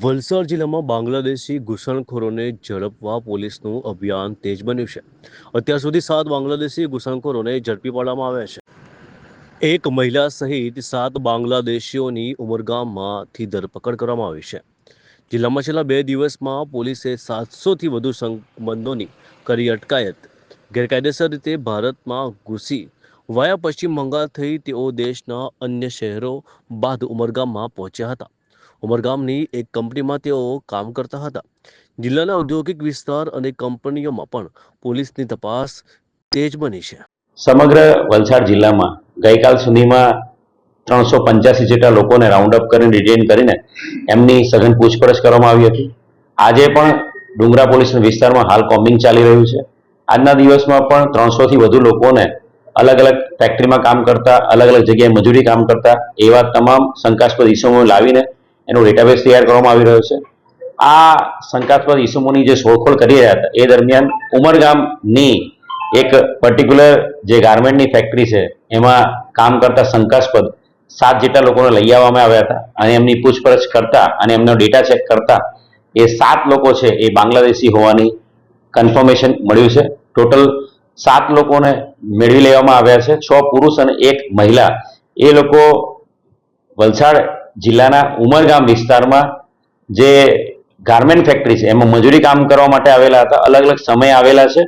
વલસાડ જિલ્લામાં બાંગ્લાદેશી ઘૂસણખોરોને ઝડપવા પોલીસનું અભિયાન તેજ બન્યું છે. અત્યાર સુધી સાત બાંગ્લાદેશી ઘૂસણખોરોને ઝડપી પાડવામાં આવ્યા છે. એક મહિલા સહિત સાત બાંગ્લાદેશીઓની ઉમરગામમાંથી ધરપકડ કરવામાં આવી છે. જિલ્લામાં છેલ્લા બે દિવસમાં પોલીસે સાતસોથી વધુ સંબંધોની કરી અટકાયત. ગેરકાયદેસર રીતે ભારતમાં ઘૂસી વાયા પશ્ચિમ બંગાળ થઈ તેઓ દેશના અન્ય શહેરો બાદ ઉમરગામમાં પહોંચ્યા હતા. ઉમરગામની એક કંપનીમાં તેઓ કામ કરતા હતા. જિલ્લાના ઔદ્યોગિક વિસ્તાર અને કંપનીઓમાં પણ પોલીસની તપાસ તેજ બની છે. સમગ્ર વલસાડ જિલ્લામાં ગઈકાલ સુધીમાં ત્રણસો પંચ્યાસી જેટલા લોકોને રાઉન્ડ અપ કરીને ડિટેન કરીને એમની સઘન પૂછપરછ કરવામાં આવી હતી. આજે પણ ડુંગરા પોલીસ વિસ્તારમાં હાલ કોમ્બિંગ ચાલી રહ્યું છે. આજના દિવસમાં પણ ત્રણસોથી વધુ લોકોને અલગ અલગ ફેક્ટરીમાં કામ કરતા, અલગ અલગ જગ્યાએ મજૂરી કામ કરતા, એવા તમામ શંકાસ્પદ ઇસમો લાવીને એનો ડેટાબેઝ તૈયાર કરવામાં આવી રહ્યો છે. આ શંકાસ્પદ ઇસમોની જે શોધખોળ કરી રહ્યા હતા, એ દરમિયાન ઉમરગામની એક પર્ટિક્યુલર જે ગાર્મેન્ટની ફેક્ટરી છે, એમાં કામ કરતા શંકાસ્પદ સાત જેટલા લોકોને લઈ આવવામાં આવ્યા હતા અને એમની પૂછપરછ કરતા અને એમનો ડેટા ચેક કરતા એ સાત લોકો છે એ બાંગ્લાદેશી હોવાની કન્ફર્મેશન મળ્યું છે. ટોટલ સાત લોકોને મેળવી લેવામાં આવ્યા છે, છ પુરુષ અને એક મહિલા. એ લોકો વલસાડ જિલ્લાના ઉમરગામ વિસ્તારમાં જે ગાર્મેન્ટ ફેક્ટરી છે, એમાં મજૂરી કામ કરવા માટે આવેલા હતા, અલગ અલગ સમય આવેલા છે.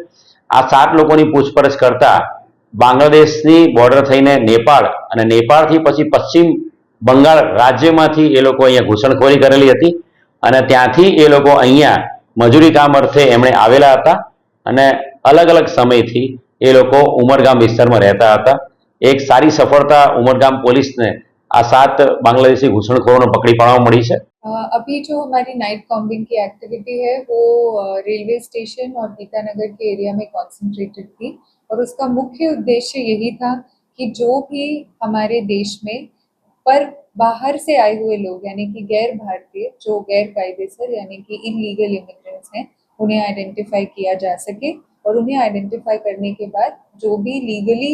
આ સાત લોકોની પૂછપરછ કરતા બાંગ્લાદેશની બોર્ડર થઈને નેપાળ અને નેપાળથી પછી પશ્ચિમ બંગાળ રાજ્યમાંથી એ લોકો અહીંયા ઘૂસણખોરી કરેલી હતી અને ત્યાંથી એ લોકો અહીંયા મજૂરી કામ અર્થે એમણે આવેલા હતા અને અલગ અલગ સમયથી એ લોકો ઉમરગામ વિસ્તારમાં રહેતા હતા. એક સારી સફળતા ઉમરગામ પોલીસને આ સાત બાંગ્લાદેશી ઘૂસણખોરોને પકડી પાડવા મળી છે अ, अभी जो हमारी नाइट कॉम्बिंग की एक्टिविटी है वो अ, रेलवे स्टेशन और गीतानगर के एरिया में कॉन्सेंट्रेटेड थी और उसका मुख्य उद्देश्य यही था कि जो भी हमारे देश में पर बाहर से आए हुए लोग यानी कि गैर भारतीय जो गैर कायदेसर यानी कि इलीगल इमिग्रेंट्स हैं उन्हें आइडेंटिफाई किया जा सके और उन्हें आइडेंटिफाई करने के बाद जो भी लीगली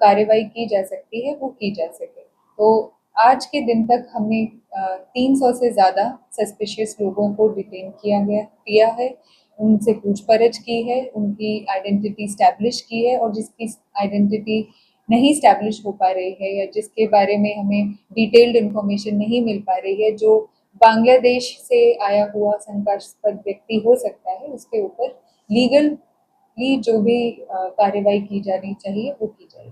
कार्रवाई की जा सकती है वो की जा सके तो आज के दिन तक हमने तीन सौ से ज़्यादा सस्पिशियस लोगों को डिटेन किया गया, किया है। उनसे पूछपरछ की है, उनकी आइडेंटिटी स्टैब्लिश की है और जिसकी आइडेंटिटी नहीं स्टैब्लिश हो पा रही है या जिसके बारे में हमें डिटेल्ड इन्फॉर्मेशन नहीं मिल पा रही है, जो बांग्लादेश से आया हुआ शंकास्पद व्यक्ति हो सकता है, उसके ऊपर लीगली जो भी कार्रवाई की जानी चाहिए, वो की जाएगी